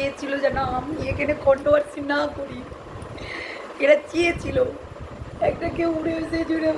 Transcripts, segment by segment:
চেয়েছিল যেন আমি এখানে কন্ট্রোভার্সি না করি। এরা চেয়েছিল। একটা কেউ উড়ে এসে জুড়ে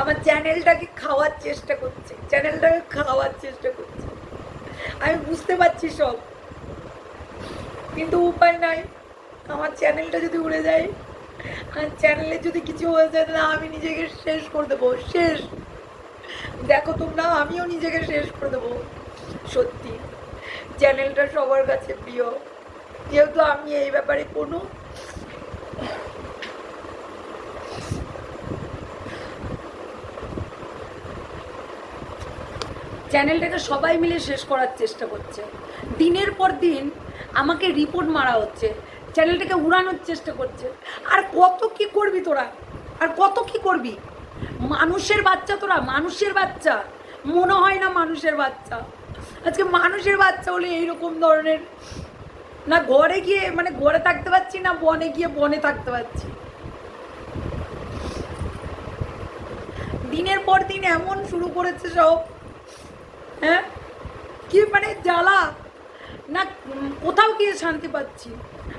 আমার চ্যানেলটাকে খাওয়ার চেষ্টা করছে, চ্যানেলটাকে খাওয়ার চেষ্টা করছে। আমি বুঝতে পারছি সব। কিন্তু উপায় নাই। আমার চ্যানেলটা যদি উড়ে যায়, আর চ্যানেলে যদি কিছু হয়ে যায় না আমি নিজেকে শেষ করে দেবো, শেষ। দেখো তোমরা, আমিও নিজেকে শেষ করে দেবো। সত্যি, চ্যানেলটা সবার কাছে প্রিয়। যেহেতু আমি এই ব্যাপারে কোনো চ্যানেলটাকে সবাই মিলে শেষ করার চেষ্টা করছে। দিনের পর দিন আমাকে রিপোর্ট মারা হচ্ছে, চ্যানেলটাকে উড়ানোর চেষ্টা করছে। আর কত কি করবি তোরা? আর কত কি করবি? মানুষের বাচ্চা তোরা, মানুষের বাচ্চা। মনে হয় না মানুষের বাচ্চা। আজকে মানুষের বাচ্চা হলে এইরকম ধরনের। না ঘরে গিয়ে মানে ঘরে থাকতে পারছি না, বনে গিয়ে বনে থাকতে পারছি। দিনের পর দিন এমন শুরু করেছে সব। হ্যাঁ? কি মানে জ্বালা? না, কোথাও গিয়ে শান্তি পাচ্ছি।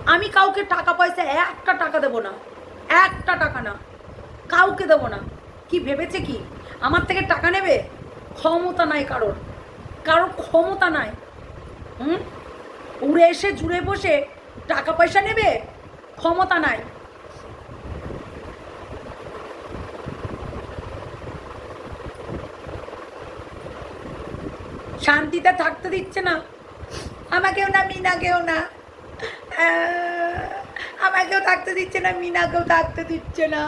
আমি কাউকে টাকা পয়সা একটা টাকা দেবো না। একটা টাকা না। কাউকে দেবো না। কি ভেবেছে কি? আমার থেকে টাকা নেবে? ক্ষমতা নাই কারোর। কারোর ক্ষমতা নাই। হুম? উড়ে এসে, জুড়ে বসে টাকা পয়সা নেবে? ক্ষমতা নাই। শান্তিতে থাকতে দিচ্ছে না। আমাকেও না, মিনাকেও না। আমাকেও থাকতে দিচ্ছে না, মিনাকেও থাকতে দিচ্ছে না।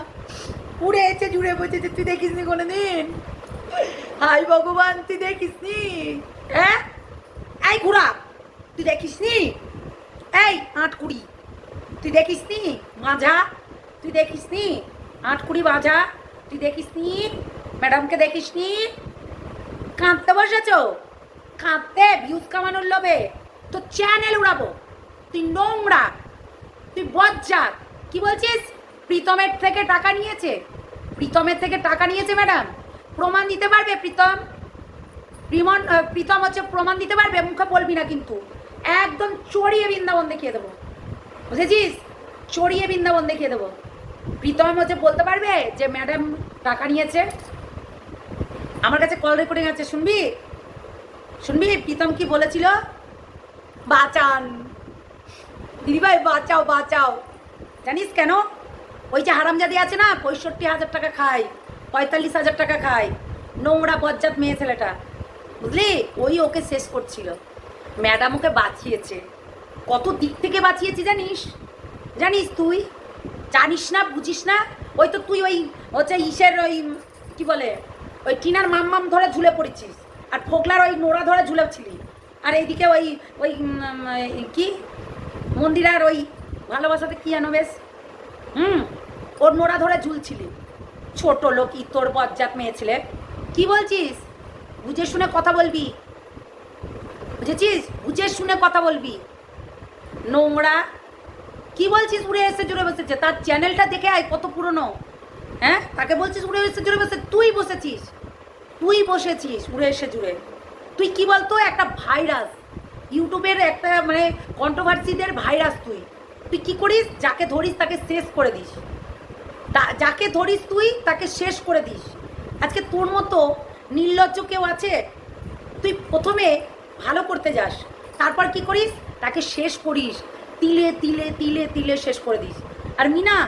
উড়ে এসে জুড়ে বসেছে, তুই দেখিস নি কোনোদিন? হাই ভগবান, তুই দেখিস নি? হ্যাঁ? এই ঘোড়া, তুই দেখিস নি? এই আট কুড়ি তুই দেখিস নি? মাঝা, তুই দেখিস নি? আট কুড়ি মাঝা, তুই দেখিস নি? ম্যাডামকে দেখিস নি? কাঁদতে বসেছ? কাঁদতে ভিউজ কামানোর লোভে। তো চ্যানেল উড়াবো। তুই নোংরা, তুই বজ্জাত। কি বলছিস? প্রীতমের থেকে টাকা নিয়েছে। প্রীতমের থেকে টাকা নিয়েছে, ম্যাডাম। প্রমাণ দিতে পারবে, প্রীতম? প্রিমন প্রীতম হচ্ছে প্রমাণ দিতে পারবে, মুখে বলবি না কিন্তু। একদম চড়িয়ে বৃন্দাবন দেখিয়ে দেবো। বুঝেছিস? চড়িয়ে বৃন্দাবন দেখিয়ে দেবো। প্রীতম হচ্ছে বলতে পারবে যে, ম্যাডাম, টাকা নিয়েছে। আমার কাছে কল রেকর্ডিং আছে, শুনবি? শুনবি? প্রীতম কি বলেছিল? বাঁচান। দিদিভাই, বাঁচাও বাঁচাও। জানিস কেন? ওই যে হারামজাদি আছে না, পঁয়ষট্টি হাজার টাকা খায়, পঁয়তাল্লিশ হাজার টাকা খায়। নোংরা, বজ্জাত মেয়ে ছেলেটা। বুঝলি? ওই ওকে শেষ করছিল। ম্যাডাম ওকে বাঁচিয়েছে। কত দিক থেকে বাঁচিয়েছি জানিস? জানিস তুই? জানিস না, বুঝিস না? ওই তো তুই ওই হচ্ছে ইসের ওই, কি বলে? ওই টিনার মাম মাম ধরে ঝুলে পড়েছিস। আর ফোকলার ওই নোড়া ধরে ঝুলেছিলি আর এইদিকে ওই ওই কি? মন্দিরার ওই ভালোবাসাতে কি আনো বেশ? হুম, ওর নোড়া ধরে ঝুলছিলি। ছোট লোক তোর বজ্জাত মেয়ে ছেলে। কি বলছিস? বুঝে শুনে কথা বলবি? বুঝেছিস? বুঝে শুনে কথা বলবি? নোংরা কি বলছিস? উড়ে এসে জুড়ে বসেছে। তার চ্যানেলটা দেখে আয়, কত পুরনো। হ্যাঁ? তাকে বলছিস উড়ে এসে জুড়ে বসে তুই বসেছিস। তুই বসেছিস, উড়ে এসে জুড়ে। তুই কি বলতো, একটা ভাইরাস। ইউটিউবের একটা মানে কন্ট্রোভার্সিদের ভাইরাস তুই। তুই কি করিস, যাকে ধরিস, তাকে শেষ করে দিস। তা- যাকে ধরিস তুই, তাকে শেষ করে দিস। আজকে তোর মতো নির্লজ্জ কেউ আছে? তুই প্রথমে ভালো করতে যাস। তারপর কি করিস, তাকে শেষ করিস। তিলে তিলে তিলে তিলে শেষ করে দিস। আর মিনা,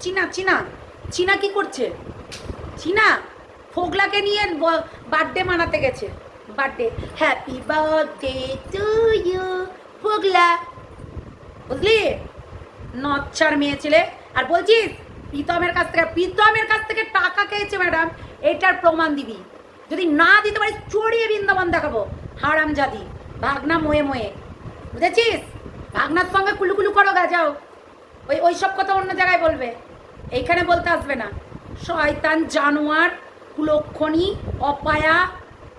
চিনা চিনা চিনা কি করছে? চিনা ফোগলাকে নিয়ে বার্থডে মানাতে গেছে। Birthday happy birthday to you ফোগলা। বুঝলি? নচ্ছার মেয়ে ছেলে। আর বলছিস, প্রীতমের কাছ থেকে প্রীতমের কাছ থেকে টাকা খেয়েছে ম্যাডাম এটার প্রমাণ দিবি। যদি না দিতে পারিস, চড়িয়ে বৃন্দাবন দেখাবো। হারাম জাদি ভাগনা মোয়ে মোয়ে। বুঝেছিস? ভাগনার সঙ্গে কুলুকুলু করো গা, যাও। ওই ওই সব কথা অন্য জায়গায় বলবে। এইখানে বলতে আসবে না। শয়তান জানোয়ার কুলক্ষণী, অপায়া,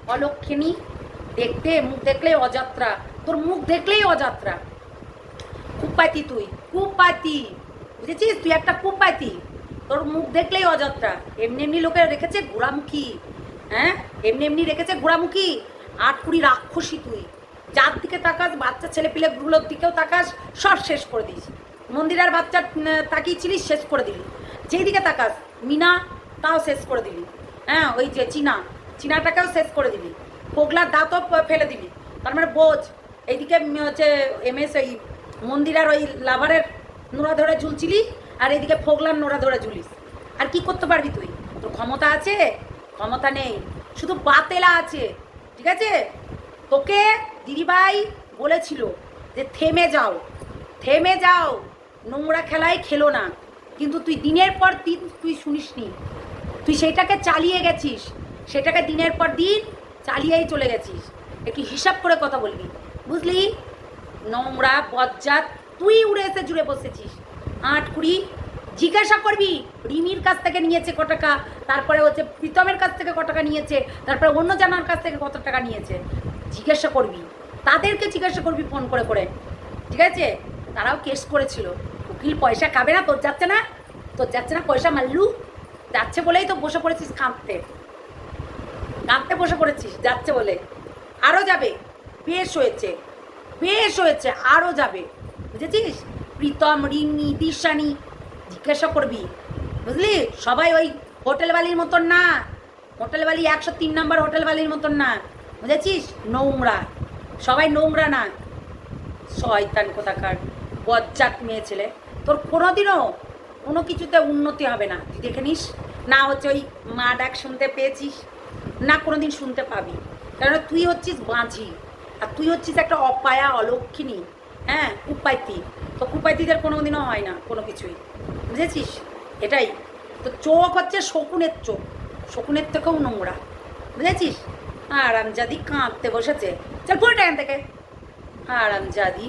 অলক্ষিণী। দেখতে, মুখ দেখলেই অযাত্রা। তোর মুখ দেখলেই অযাত্রা। কুপাতি তুই, কুপাতি। বুঝেছিস? তুই একটা কুপাতি। তোর মুখ দেখলেই অযাত্রা। এমনি এমনি লোকে রেখেছে গোড়ামুখী। হ্যাঁ? এমনি এমনি রেখেছে গোড়ামুখী। আট কুড়ি রাক্ষসী তুই। যার দিকে তাকাস, বাচ্চা ছেলে পিলেগুলোর দিকেও তাকাস, সব শেষ করে দিস। মন্দিরের বাচ্চা তাকিয়েছিলিস, শেষ করে দিলি। যেই দিকে তাকাস, মিনা, তাও শেষ করে দিলি। হ্যাঁ ওই যে চীনা। চীনাটাকেও শেষ করে দিলি পোগলার দাঁতও ফেলে দিলি তার মানে বোঝ। এইদিকে হচ্ছে এম এস ওই মন্দিরের ওই লাভারের নোড়া ধরে ঝুলছিলি, আর এদিকে ফোগলার নোড়া ধরে ঝুলিস। আর কি করতে পারবি তুই? তোর ক্ষমতা আছে? ক্ষমতা নেই। শুধু বাতেলা আছে। ঠিক আছে? তোকে দিদিভাই বলেছিল যে থেমে যাও। থেমে যাও। নোংরা খেলায় খেলো না। কিন্তু তুই দিনের পর দিন শুনিসনি। তুই সেটাকে চালিয়ে গেছিস, সেটাকে দিনের পর দিন চালিয়েই চলে গেছিস। একটু হিসাব করে কথা বলবি। বুঝলি? নোংরা বজ্জাত, তুই উড়ে এসে জুড়ে বসেছিস। আট কুড়ি, জিজ্ঞাসা করবি, রিমির কাছ থেকে নিয়েছে ক টাকা, তারপরে হচ্ছে প্রীতমের কাছ থেকে ক টাকা নিয়েছে, তারপরে অন্য জানার কাছ থেকে কত টাকা নিয়েছে, জিজ্ঞাসা করবি। তাদেরকে জিজ্ঞাসা করবি ফোন করে করে। ঠিক আছে? তারাও কেস করেছিল। উকিল পয়সা খাবে না, তোর যাচ্ছে না? তোর যাচ্ছে না, পয়সা মারলু। যাচ্ছে বলেই তো বসে পড়েছিস কাঁদতে কাঁদতে বসে পড়েছিস, যাচ্ছে বলে। আরও যাবে। বেশ হয়েছে। বেশ হয়েছে আরও যাবে। বুঝেছিস? প্রীতম রিন্নি দিশানি, জিজ্ঞাসা করবি। বুঝলি? সবাই ওই হোটেলবালির মতন না। হোটেলবালি একশো তিন নম্বর হোটেলবালির মতন না। বুঝেছিস? নোংরা। সবাই নোংরা না। শয়তান কোথাকার। বজ্জাত মেয়ে ছেলে। তোর কোনোদিনও কোনো কিছুতে উন্নতি হবে না। তুই দেখে নিস, না হচ্ছে ওই মা ডাক শুনতে পেয়েছিস, না কোনোদিন শুনতে পাবি। কারণ তুই হচ্ছিস বাঁঝি আর তুই হচ্ছিস একটা অপায়া, অলক্ষিণী হ্যাঁ কুপাইতি তো কুপাইতিদের কোনোদিনও হয় না, কোনো কিছুই। বুঝেছিস? এটাই। তো চোখ হচ্ছে শকুনের চোখ, শকুনের থেকেও নোংরা। বুঝেছিস? আরামজাদি কাঁদতে বসেছে। চল পুরোটা এখান থেকে। আরামজাদি